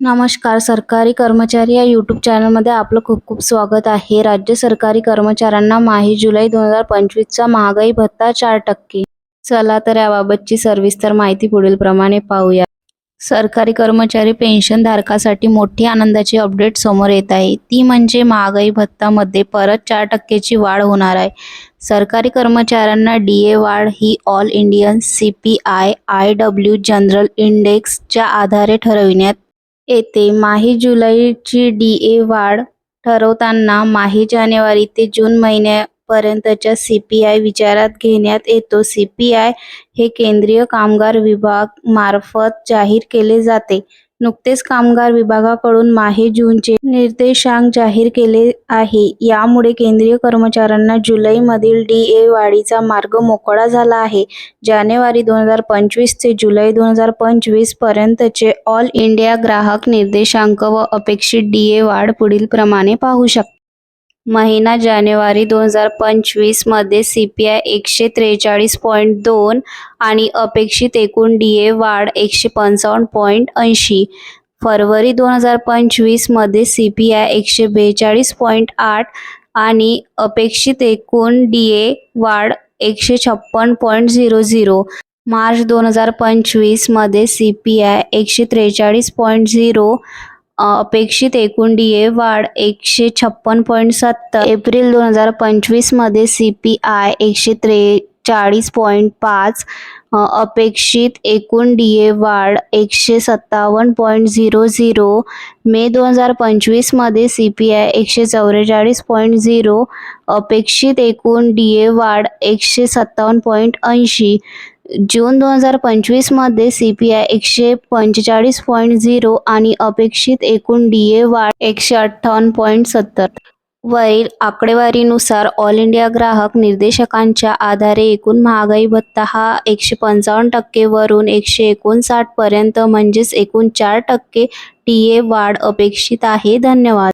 नमस्कार. सरकारी कर्मचारी या यूट्यूब चॅनलमध्ये आपलं खूप खूप स्वागत आहे. राज्य सरकारी कर्मचाऱ्यांना माही जुलै दोन हजार पंचवीसचा महागाई भत्ता चार टक्के. चला तर याबाबतची सविस्तर माहिती पुढील प्रमाणे पाहूया. सरकारी कर्मचारी पेन्शन धारकासाठी मोठी आनंदाची अपडेट समोर येत आहे. ती म्हणजे महागाई भत्तामध्ये परत चार टक्केची वाढ होणार आहे. सरकारी कर्मचाऱ्यांना डी ए वाढ ही all Indian C P I I W general इंडेक्सच्या आधारे ठरविण्यात येते माही जुलैची डी ए वाढ ठरवताना माही जानेवारी ते जून महिन्यापर्यंतच्या सी पी आय विचारात घेण्यात येतो. सी पी आय हे केंद्रीय कामगार विभाग मार्फत जाहीर केले जाते. नुकतेच कामगार विभागाकडून माहे जूनचे निर्देशांक जाहीर केले आहे. यामुळे केंद्रीय कर्मचाऱ्यांना जुलैमधील डी ए वाढीचा मार्ग मोकळा झाला आहे. जानेवारी दोन हजार पंचवीस ते जुलै दोन हजार पंचवीस पर्यंतचे ऑल इंडिया ग्राहक निर्देशांक व अपेक्षित डी ए वाढ पुढील प्रमाणे पाहू शकता. महिना जानेवारी दोन हजार पंचवीसमध्ये सी पी आय एकशे त्रेचाळीस पॉईंट दोन आणि अपेक्षित एकूण डी ए वाढ एकशे पंचावन्न पॉईंट ऐंशी. फरवरी दोन हजार पंचवीसमध्ये सी पी आय एकशे बेचाळीस पॉईंट आठ आणि अपेक्षित एकूण डी ए वाढ एकशे छप्पन पॉईंट झिरो झिरो. मार्च दोन हजार पंचवीसमध्ये सी पी आय एकशे त्रेचाळीस पॉईंट झिरो अपेक्षित एकूण डी ए वाढ एकशे छप्पन पॉईंट सत्तर. एप्रिल दोन हजार पंचवीसमध्ये सी पी आय एकशे त्रेचाळीस पॉईंट पाच अपेक्षित एकूण डी ए वाढ एकशे सत्तावन्न पॉईंट झिरो झिरो. मे दोन हजार पंचवीसमध्ये सी पी आय एकशे चौवेचाळीस पॉईंट झिरो अपेक्षित एकूण डी ए वाढ एकशे सत्तावन्न पॉईंट ऐंशी. जून दोन हजार पंचवीसमध्ये सी पी आय एकशे पंचेचाळीस पॉईंट झिरो आणि अपेक्षित एकूण डी ए वाढ एकशे अठ्ठावन्न पॉईंट सत्तर. वरील आकडेवारीनुसार ऑल इंडिया ग्राहक निर्देशकांच्या आधारे एकूण महागाई भत्ता हा एकशे पंचावन्न टक्केवरून एकशे एकोणसाठपर्यंत म्हणजेच एकूण चार टक्के टी ए वाढ अपेक्षित आहे. धन्यवाद.